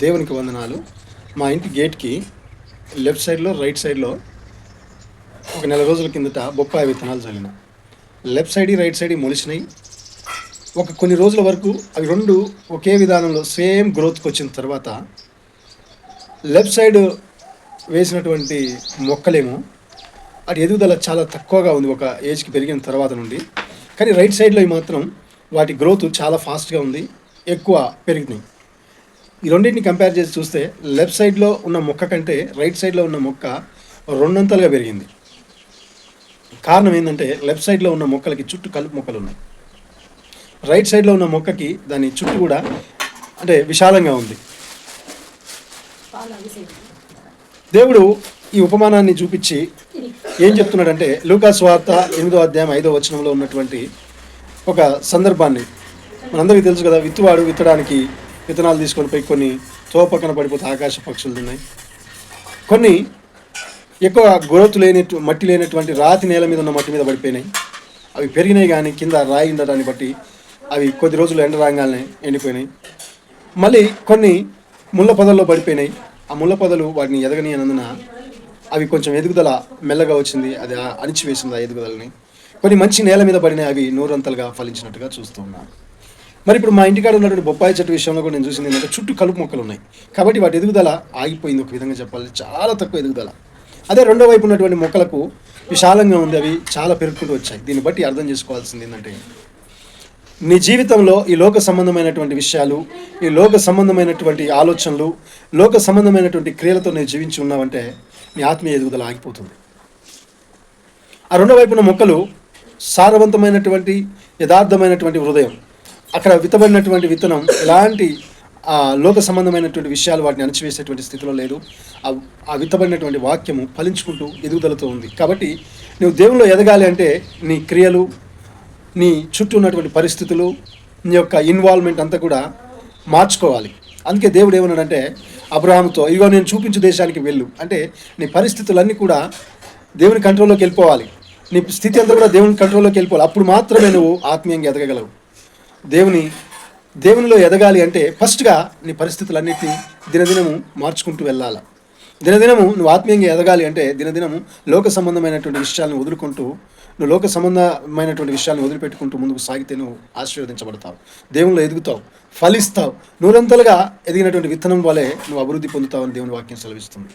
దేవునికి వందనాలు. మా ఇంటి గేట్కి లెఫ్ట్ సైడ్లో రైట్ సైడ్లో ఒక నెల రోజుల కిందట బొప్పాయి విత్తనాలు చల్లిన. లెఫ్ట్ సైడ్ రైట్ సైడ్ మొలిచినాయి. ఒక కొన్ని రోజుల వరకు అవి రెండు ఒకే విధానంలో సేమ్ గ్రోత్కి వచ్చిన తర్వాత లెఫ్ట్ సైడ్ వేసినటువంటి మొక్కలేమో అది ఎదుగుదల చాలా తక్కువగా ఉంది ఒక ఏజ్కి పెరిగిన తర్వాత నుండి. కానీ రైట్ సైడ్లో మాత్రం వాటి గ్రోత్ చాలా ఫాస్ట్గా ఉంది ఎక్కువ పెరిగినాయి. ఈ రెండింటిని కంపేర్ చేసి చూస్తే లెఫ్ట్ సైడ్లో ఉన్న మొక్క కంటే రైట్ సైడ్లో ఉన్న మొక్క రెండంతలుగా పెరిగింది. కారణం ఏంటంటే లెఫ్ట్ సైడ్లో ఉన్న మొక్కలకి చుట్టూ కలుపు మొక్కలు ఉన్నాయి. రైట్ సైడ్లో ఉన్న మొక్కకి దాని చుట్టూ కూడా అంటే విశాలంగా ఉంది. దేవుడు ఈ ఉపమానాన్ని చూపించి ఏం చెప్తున్నాడంటే లూకాస్ వార్త ఎనిమిదో అధ్యాయం ఐదో వచనంలో ఉన్నటువంటి ఒక సందర్భాన్ని మనందరికీ తెలుసు కదా విత్తువాడు విత్తడానికి విత్తనాలు తీసుకొని పోయి కొన్ని తోపక్కన పడిపోతే ఆకాశ పక్షులు ఉన్నాయి. కొన్ని ఎక్కువ గ్రోత్ లేని మట్టి లేనటువంటి రాతి నేల మీద ఉన్న మట్టి మీద పడిపోయినాయి. అవి పెరిగినాయి కానీ కింద రాయి దాన్ని బట్టి అవి కొద్ది రోజులు ఎండ రాగానే ఎండిపోయినాయి. మళ్ళీ కొన్ని ముళ్ళ పొదల్లో పడిపోయినాయి. ఆ ముళ్ళ పొదలు వాటిని ఎదగని అన్నందున అవి కొంచెం ఎదుగుదల మెల్లగా వచ్చింది. అది అణిచివేసింది ఆ ఎదుగుదలని. కొన్ని మంచి నేల మీద పడిన అవి నూరంతలుగా ఫలించినట్టుగా చూస్తూ ఉన్నాను మరి ఇప్పుడు మా ఇంటికాడ ఉన్నటువంటి బొప్పాయి చెట్టు విషయంలో కూడా నేను చూసింది ఏంటంటే చుట్టూ కలుపు మొక్కలు ఉన్నాయి. కాబట్టి వాటి ఎదుగుదల ఆగిపోయింది ఒక విధంగా చెప్పాలి చాలా తక్కువ ఎదుగుదల. అదే రెండో వైపు ఉన్నటువంటి మొక్కలకు విశాలంగా ఉంది అవి చాలా పెరుగుకుంటూ వచ్చాయి. దీన్ని బట్టి అర్థం చేసుకోవాల్సింది ఏంటంటే నీ జీవితంలో ఈ లోక సంబంధమైనటువంటి విషయాలు ఈ లోక సంబంధమైనటువంటి ఆలోచనలు లోక సంబంధమైనటువంటి క్రియలతో నేను జీవించి ఉన్నావంటే నీ ఆత్మీయ ఎదుగుదల ఆగిపోతుంది. ఆ రెండో వైపున మొక్కలు సారవంతమైనటువంటి యథార్థమైనటువంటి హృదయం. అక్కడ విత్తబడినటువంటి విత్తనం ఎలాంటి ఆ లోక సంబంధమైనటువంటి విషయాలు వాటిని అణచివేసేటువంటి స్థితిలో లేదు. ఆ- ఆ విత్తబడినటువంటి వాక్యము ఫలించుకుంటూ ఎదుగుదలతో ఉంది. కాబట్టి నువ్వు దేవుల్లో ఎదగాలి అంటే నీ క్రియలు నీ చుట్టూ ఉన్నటువంటి పరిస్థితులు నీ యొక్క ఇన్వాల్వ్మెంట్ అంతా కూడా మార్చుకోవాలి. అందుకే దేవుడు ఏమన్నాడంటే అబ్రహాంతో ఇగో నేను చూపించు దేశానికి వెళ్ళు. అంటే నీ పరిస్థితులన్నీ కూడా దేవుని కంట్రోల్లోకి వెళ్ళిపోవాలి. నీ స్థితి అంతా కూడా దేవుని కంట్రోల్లోకి వెళ్ళిపోవాలి. అప్పుడు మాత్రమే నువ్వు ఆత్మీయంగా ఎదగగలవు. దేవుని దేవునిలో ఎదగాలి అంటే ఫస్ట్గా నీ పరిస్థితులన్నిటినీ దినదినము మార్చుకుంటూ వెళ్ళాలి. దినదినము నువ్వు ఆత్మీయంగా ఎదగాలి అంటే దినదినము లోక సంబంధమైనటువంటి విషయాలను వదులుకుంటూ నువ్వు లోక సంబంధమైనటువంటి విషయాలను వదిలిపెట్టుకుంటూ ముందుకు సాగితే నువ్వు ఆశీర్వదించబడతావు. దేవునిలో ఎదుగుతావు ఫలిస్తావు. నూరంతలుగా ఎదిగినటువంటి విత్తనం వలె నువ్వు అభివృద్ధి పొందుతావని దేవుని వాక్యం సెలవిస్తుంది.